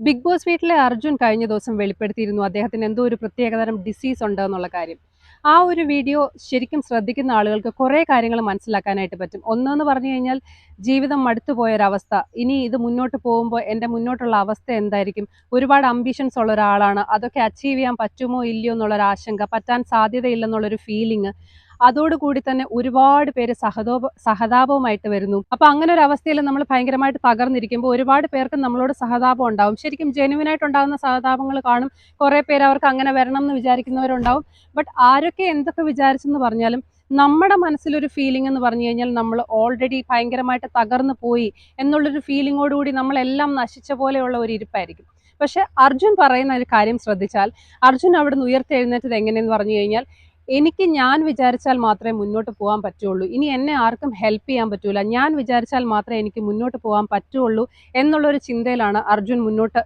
Big boss വീട്ടിലെ അർജുൻ കഴിഞ്ഞ ദിവസം വെളിപ്പെടുത്തിയിരുന്നു അദ്ദേഹത്തിന് എന്തോ ഒരു പ്രത്യേകതരം ഡിസീസ് ഉണ്ട് എന്നുള്ള കാര്യം. ആ ഒരു വീഡിയോ ശരിക്കും ശ്രദ്ധിക്കുന്ന ആളുകൾക്ക് കുറേ കാര്യങ്ങൾ മനസ്സിലാക്കാനായിട്ട് പറ്റും. ഒന്നെന്ന് പറഞ്ഞു കഴിഞ്ഞാൽ ജീവിതം മടുത്തു പോയൊരവസ്ഥ. ഇനി ഇത് മുന്നോട്ട് പോകുമ്പോൾ എന്റെ മുന്നോട്ടുള്ള അവസ്ഥ എന്തായിരിക്കും? ഒരുപാട് അംബിഷൻസ് ഉള്ള ഒരാളാണ്. അതൊക്കെ അച്ചീവ് ചെയ്യാൻ പറ്റുമോ ഇല്ലയോ എന്നുള്ളൊരു ആശങ്ക പറ്റാൻ സാധ്യതയില്ലെന്നുള്ളൊരു ഫീലിംഗ് അതോടുകൂടി തന്നെ ഒരുപാട് പേര് സഹതോപ സഹതാപവുമായിട്ട് വരുന്നു. അപ്പൊ അങ്ങനെ ഒരു അവസ്ഥയിൽ നമ്മൾ ഭയങ്കരമായിട്ട് തകർന്നിരിക്കുമ്പോൾ ഒരുപാട് പേർക്ക് നമ്മളോട് സഹതാപം ഉണ്ടാവും. ശരിക്കും ജെനുവിൻ ആയിട്ട് ഉണ്ടാകുന്ന സഹതാപങ്ങൾ കാണും. കുറെ പേര് അവർക്ക് അങ്ങനെ വരണം എന്ന് വിചാരിക്കുന്നവരുണ്ടാവും. ബട്ട് ആരൊക്കെ എന്തൊക്കെ വിചാരിച്ചെന്ന് പറഞ്ഞാലും നമ്മുടെ മനസ്സിലൊരു ഫീലിംഗ് എന്ന് പറഞ്ഞു കഴിഞ്ഞാൽ നമ്മൾ ഓൾറെഡി ഭയങ്കരമായിട്ട് തകർന്നു പോയി എന്നുള്ളൊരു ഫീലിങ്ങോടുകൂടി നമ്മളെല്ലാം നശിച്ച പോലെയുള്ള ഒരു ഇരിപ്പായിരിക്കും. പക്ഷെ അർജുൻ പറയുന്ന ഒരു കാര്യം ശ്രദ്ധിച്ചാൽ അർജുൻ അവിടുന്ന് ഉയർത്തെഴുന്നേറ്റത് എങ്ങനെയെന്ന് പറഞ്ഞു കഴിഞ്ഞാൽ എനിക്ക് ഞാൻ വിചാരിച്ചാൽ മാത്രമേ മുന്നോട്ട് പോകാൻ പറ്റുള്ളൂ. ഇനി എന്നെ ആർക്കും ഹെൽപ്പ് ചെയ്യാൻ പറ്റൂല. ഞാൻ വിചാരിച്ചാൽ മാത്രമേ എനിക്ക് മുന്നോട്ട് പോകാൻ പറ്റുള്ളൂ എന്നുള്ളൊരു ചിന്തയിലാണ് അർജുൻ മുന്നോട്ട്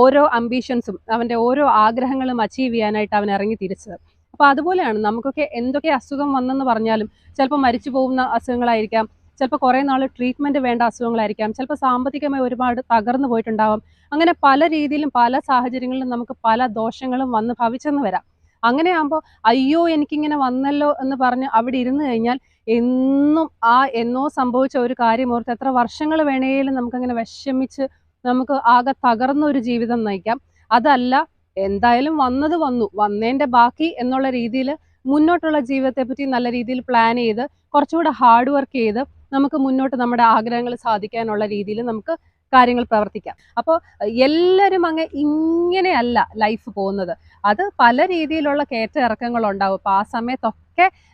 ഓരോ അംബീഷൻസും അവന്റെ ഓരോ ആഗ്രഹങ്ങളും അച്ചീവ് ചെയ്യാനായിട്ട് അവൻ ഇറങ്ങി തിരിച്ചത്. അപ്പോൾ അതുപോലെയാണ് നമുക്കൊക്കെ എന്തൊക്കെ അസുഖം വന്നെന്ന് പറഞ്ഞാലും ചിലപ്പോൾ മരിച്ചു പോകുന്ന അസുഖങ്ങളായിരിക്കാം ചിലപ്പോൾ കുറേ നാൾ ട്രീറ്റ്മെന്റ് വേണ്ട അസുഖങ്ങളായിരിക്കാം ചിലപ്പോൾ സാമ്പത്തികമായി ഒരുപാട് തകർന്നു പോയിട്ടുണ്ടാവാം. അങ്ങനെ പല രീതിയിലും പല സാഹചര്യങ്ങളിലും നമുക്ക് പല ദോഷങ്ങളും വന്ന് ഭവിച്ചെന്ന് വരാം. അങ്ങനെയാകുമ്പോൾ അയ്യോ എനിക്കിങ്ങനെ വന്നല്ലോ എന്ന് പറഞ്ഞ് അവിടെ ഇരുന്ന് കഴിഞ്ഞാൽ എന്നും ആ എന്നോ സംഭവിച്ച ഒരു കാര്യം ഓർത്ത് എത്ര വർഷങ്ങൾ വേണേലും നമുക്കങ്ങനെ വിഷമിച്ച് നമുക്ക് ആകെ തകർന്ന ഒരു ജീവിതം നയിക്കാം. അതല്ല എന്തായാലും വന്നത് വന്നു. വന്നതിന്റെ ബാക്കി എന്നുള്ള രീതിയിൽ മുന്നോട്ടുള്ള ജീവിതത്തെ പറ്റി നല്ല രീതിയിൽ പ്ലാൻ ചെയ്ത് കുറച്ചുകൂടെ ഹാർഡ് വർക്ക് ചെയ്ത് നമുക്ക് മുന്നോട്ട് നമ്മുടെ ആഗ്രഹങ്ങൾ സാധിക്കാനുള്ള രീതിയിൽ നമുക്ക് കാര്യങ്ങൾ പ്രവർത്തിക്കാം. അപ്പോൾ എല്ലാവരും അങ്ങ് ഇങ്ങനെയല്ല ലൈഫ് പോകുന്നത്. അത് പല രീതിയിലുള്ള കയറ്റ ഇറക്കങ്ങൾ ഉണ്ടാവും അപ്പോൾ ആ സമയത്തൊക്കെ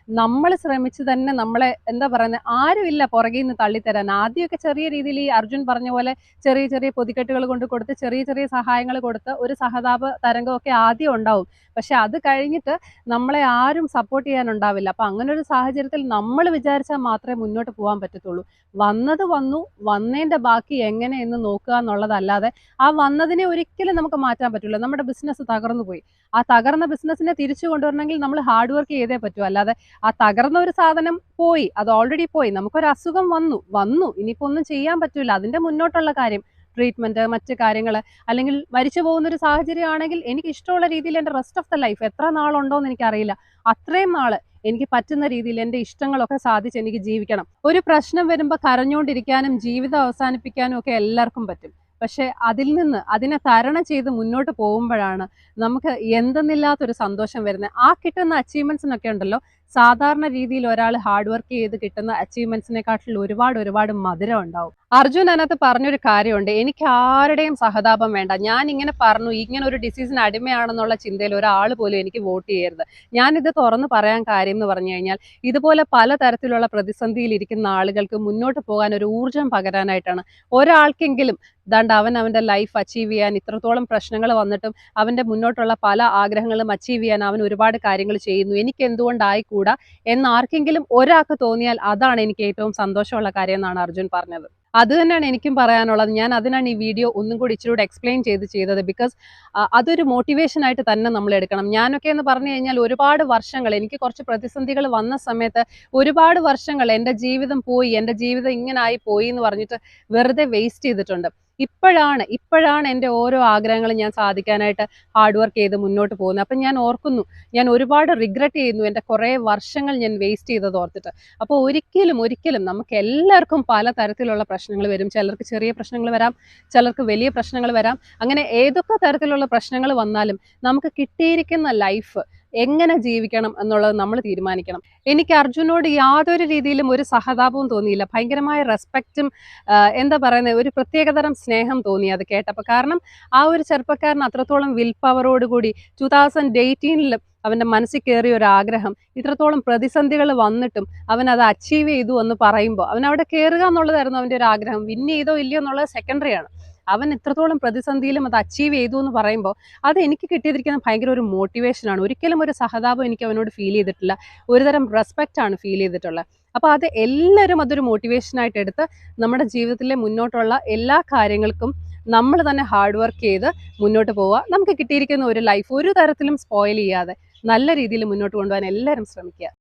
നമ്മൾ ശ്രമിച്ച് തന്നെ നമ്മളെ എന്താ പറയുന്നത് ആരുമില്ല പുറകിൽ നിന്ന് തള്ളിത്തരാൻ. ആദ്യമൊക്കെ ചെറിയ രീതിയിൽ ഈ അർജുൻ പറഞ്ഞ പോലെ ചെറിയ ചെറിയ പൊതിക്കെട്ടുകൾ കൊണ്ട് കൊടുത്ത് ചെറിയ ചെറിയ സഹായങ്ങൾ കൊടുത്ത് ഒരു സഹതാപ തരംഗമൊക്കെ ആദ്യം ഉണ്ടാവും. പക്ഷെ അത് കഴിഞ്ഞിട്ട് നമ്മളെ ആരും സപ്പോർട്ട് ചെയ്യാനുണ്ടാവില്ല അപ്പം അങ്ങനെ ഒരു സാഹചര്യത്തിൽ നമ്മൾ വിചാരിച്ചാൽ മാത്രമേ മുന്നോട്ട് പോകാൻ പറ്റത്തുള്ളൂ. വന്നത് വന്നു വന്നതിന്റെ ബാക്കി എങ്ങനെ എന്ന് നോക്കുക എന്നുള്ളതല്ലാതെ ആ വന്നതിനെ ഒരിക്കലും നമുക്ക് മാറ്റാൻ പറ്റില്ല. നമ്മുടെ ബിസിനസ് തകർന്നു പോയി. ആ തകർന്ന ബിസിനസ്സിനെ തിരിച്ചു കൊണ്ടുവരണമെങ്കിൽ നമ്മൾ ഹാർഡ് വർക്ക് ചെയ്തേ പറ്റൂ. അല്ലാതെ ആ തകർന്ന ഒരു സാധനം പോയി അത് ഓൾറെഡി പോയി നമുക്കൊരു അസുഖം വന്നു വന്നു ഇനിയിപ്പോൾ ഒന്നും ചെയ്യാൻ പറ്റില്ല അതിന്റെ മുന്നോട്ടുള്ള കാര്യം ട്രീറ്റ്മെന്റ് മറ്റ് കാര്യങ്ങൾ അല്ലെങ്കിൽ മരിച്ചു പോകുന്ന ഒരു സാഹചര്യം ആണെങ്കിൽ എനിക്ക് ഇഷ്ടമുള്ള രീതിയിൽ എന്റെ റെസ്റ്റ് ഓഫ് ദ ലൈഫ് എത്ര നാളുണ്ടോ എന്ന് എനിക്കറിയില്ല. അത്രയും നാൾ എനിക്ക് പറ്റുന്ന രീതിയിൽ എന്റെ ഇഷ്ടങ്ങളൊക്കെ സാധിച്ച് എനിക്ക് ജീവിക്കണം. ഒരു പ്രശ്നം വരുമ്പോൾ കരഞ്ഞുകൊണ്ടിരിക്കാനും ജീവിതം അവസാനിപ്പിക്കാനും ഒക്കെ എല്ലാവർക്കും പറ്റും. പക്ഷെ അതിൽ നിന്ന് അതിനെ തരണം ചെയ്ത് മുന്നോട്ട് പോകുമ്പോഴാണ് നമുക്ക് എന്തെന്നില്ലാത്തൊരു സന്തോഷം വരുന്നത്. ആ കിട്ടുന്ന അച്ചീവ്മെന്റ്സിനൊക്കെ ഉണ്ടല്ലോ സാധാരണ രീതിയിൽ ഒരാൾ ഹാർഡ് വർക്ക് ചെയ്ത് കിട്ടുന്ന അച്ചീവ്മെന്റ്സിനെക്കാട്ടിൽ ഒരുപാട് ഒരുപാട് മധുരം ഉണ്ടാവും. അർജുൻ അതിനകത്ത് പറഞ്ഞൊരു കാര്യമുണ്ട്. എനിക്ക് ആരുടെയും സഹതാപം വേണ്ട. ഞാൻ ഇങ്ങനെ പറഞ്ഞു ഇങ്ങനെ ഒരു ഡിസീസിന് അടിമയാണെന്നുള്ള ചിന്തയിൽ ഒരാൾ പോലും എനിക്ക് വോട്ട് ചെയ്യരുത്. ഞാനിത് തുറന്നു പറയാൻ കാര്യം എന്ന് പറഞ്ഞു കഴിഞ്ഞാൽ ഇതുപോലെ പല തരത്തിലുള്ള പ്രതിസന്ധിയിൽ ഇരിക്കുന്ന ആളുകൾക്ക് മുന്നോട്ട് പോകാൻ ഒരു ഊർജം പകരാനായിട്ടാണ്. ഒരാൾക്കെങ്കിലും ദണ്ട് അവൻ അവന്റെ ലൈഫ് അച്ചീവ് ചെയ്യാൻ ഇത്രത്തോളം പ്രശ്നങ്ങൾ വന്നിട്ടും അവന്റെ മുന്നോട്ടുള്ള പല ആഗ്രഹങ്ങളും അച്ചീവ് ചെയ്യാൻ അവൻ ഒരുപാട് കാര്യങ്ങൾ ചെയ്യുന്നു. എനിക്ക് എന്തുകൊണ്ടായിക്കൂടാ എന്ന് ആർക്കെങ്കിലും ഒരാൾക്ക് തോന്നിയാൽ അതാണ് എനിക്ക് ഏറ്റവും സന്തോഷമുള്ള കാര്യം എന്നാണ് അർജുൻ പറഞ്ഞത്. അത് തന്നെയാണ് എനിക്കും പറയാനുള്ളത്. ഞാൻ അതിനാണ് ഈ വീഡിയോ ഒന്നും കൂടി ഇച്ചിരി കൂടെ എക്സ്പ്ലെയിൻ ചെയ്ത് ചെയ്തത് ബിക്കോസ് അതൊരു മോട്ടിവേഷൻ ആയിട്ട് തന്നെ നമ്മൾ എടുക്കണം. ഞാനൊക്കെ എന്ന് പറഞ്ഞു കഴിഞ്ഞാൽ ഒരുപാട് വർഷങ്ങൾ എനിക്ക് കുറച്ച് പ്രതിസന്ധികൾ വന്ന സമയത്ത് ഒരുപാട് വർഷങ്ങൾ എന്റെ ജീവിതം പോയി എന്റെ ജീവിതം ഇങ്ങനെ ആയി പോയി എന്ന് പറഞ്ഞിട്ട് വെറുതെ വേസ്റ്റ് ചെയ്തിട്ടുണ്ട്. ഇപ്പോഴാണ് ഇപ്പോഴാണ് എന്റെ ഓരോ ആഗ്രഹങ്ങളും ഞാൻ സാധിക്കാനായിട്ട് ഹാർഡ് വർക്ക് ചെയ്ത് മുന്നോട്ട് പോകുന്നത്. അപ്പം ഞാൻ ഓർക്കുന്നു ഞാൻ ഒരുപാട് റിഗ്രറ്റ് ചെയ്യുന്നു എന്റെ കുറേ വർഷങ്ങൾ ഞാൻ വേസ്റ്റ് ചെയ്തത് ഓർത്തിട്ട്. അപ്പോൾ ഒരിക്കലും ഒരിക്കലും നമുക്ക് എല്ലാവർക്കും പല തരത്തിലുള്ള പ്രശ്നങ്ങൾ വരും. ചിലർക്ക് ചെറിയ പ്രശ്നങ്ങൾ വരാം ചിലർക്ക് വലിയ പ്രശ്നങ്ങൾ വരാം. അങ്ങനെ ഏതൊക്കെ തരത്തിലുള്ള പ്രശ്നങ്ങൾ വന്നാലും നമുക്ക് കിട്ടിയിരിക്കുന്ന ലൈഫ് എങ്ങനെ ജീവിക്കണം എന്നുള്ളത് നമ്മൾ തീരുമാനിക്കണം. എനിക്ക് അർജുനോട് യാതൊരു രീതിയിലും ഒരു സഹതാപവും തോന്നിയില്ല. ഭയങ്കരമായ റെസ്പെക്റ്റും എന്താ പറയുന്നത് ഒരു പ്രത്യേകതരം സ്നേഹം തോന്നി അത് കേട്ടപ്പോൾ കാരണം ആ ഒരു ചെറുപ്പക്കാരൻ അത്രത്തോളം വിൽ പവറോടുകൂടി ടു തൗസൻഡ് എയ്റ്റീനിൽ അവന്റെ മനസ്സിൽ കയറിയ ഒരു ആഗ്രഹം ഇത്രത്തോളം പ്രതിസന്ധികൾ വന്നിട്ടും അവൻ അത് അച്ചീവ് ചെയ്തു എന്ന് പറയുമ്പോൾ അവൻ അവിടെ കയറുക എന്നുള്ളതായിരുന്നു അവന്റെ ഒരു ആഗ്രഹം. വിൻ ചെയ്തോ ഇല്ലയോ എന്നുള്ളത് സെക്കൻഡറിയാണ് അവൻ എത്രത്തോളം പ്രതിസന്ധിയിലും അത് അച്ചീവ് ചെയ്തു എന്ന് പറയുമ്പോൾ അത് എനിക്ക് കിട്ടിയിരിക്കുന്ന ഭയങ്കര ഒരു മോട്ടിവേഷനാണ് ഒരിക്കലും ഒരു സഹതാപം എനിക്ക് അവനോട് ഫീൽ ചെയ്തിട്ടില്ല. ഒരുതരം റെസ്പെക്റ്റ് ആണ് ഫീൽ ചെയ്തിട്ടുള്ളത്. അപ്പോൾ അത് എല്ലാവരും അതൊരു മോട്ടിവേഷനായിട്ട് എടുത്ത് നമ്മുടെ ജീവിതത്തിലെ മുന്നോട്ടുള്ള എല്ലാ കാര്യങ്ങൾക്കും നമ്മൾ തന്നെ ഹാർഡ് വർക്ക് ചെയ്ത് മുന്നോട്ട് പോവുക. നമുക്ക് കിട്ടിയിരിക്കുന്ന ഒരു ലൈഫ് ഒരു തരത്തിലും സ്പോയിൽ ചെയ്യാതെ നല്ല രീതിയിൽ മുന്നോട്ട് കൊണ്ടുപോകാൻ എല്ലാവരും ശ്രമിക്കുക.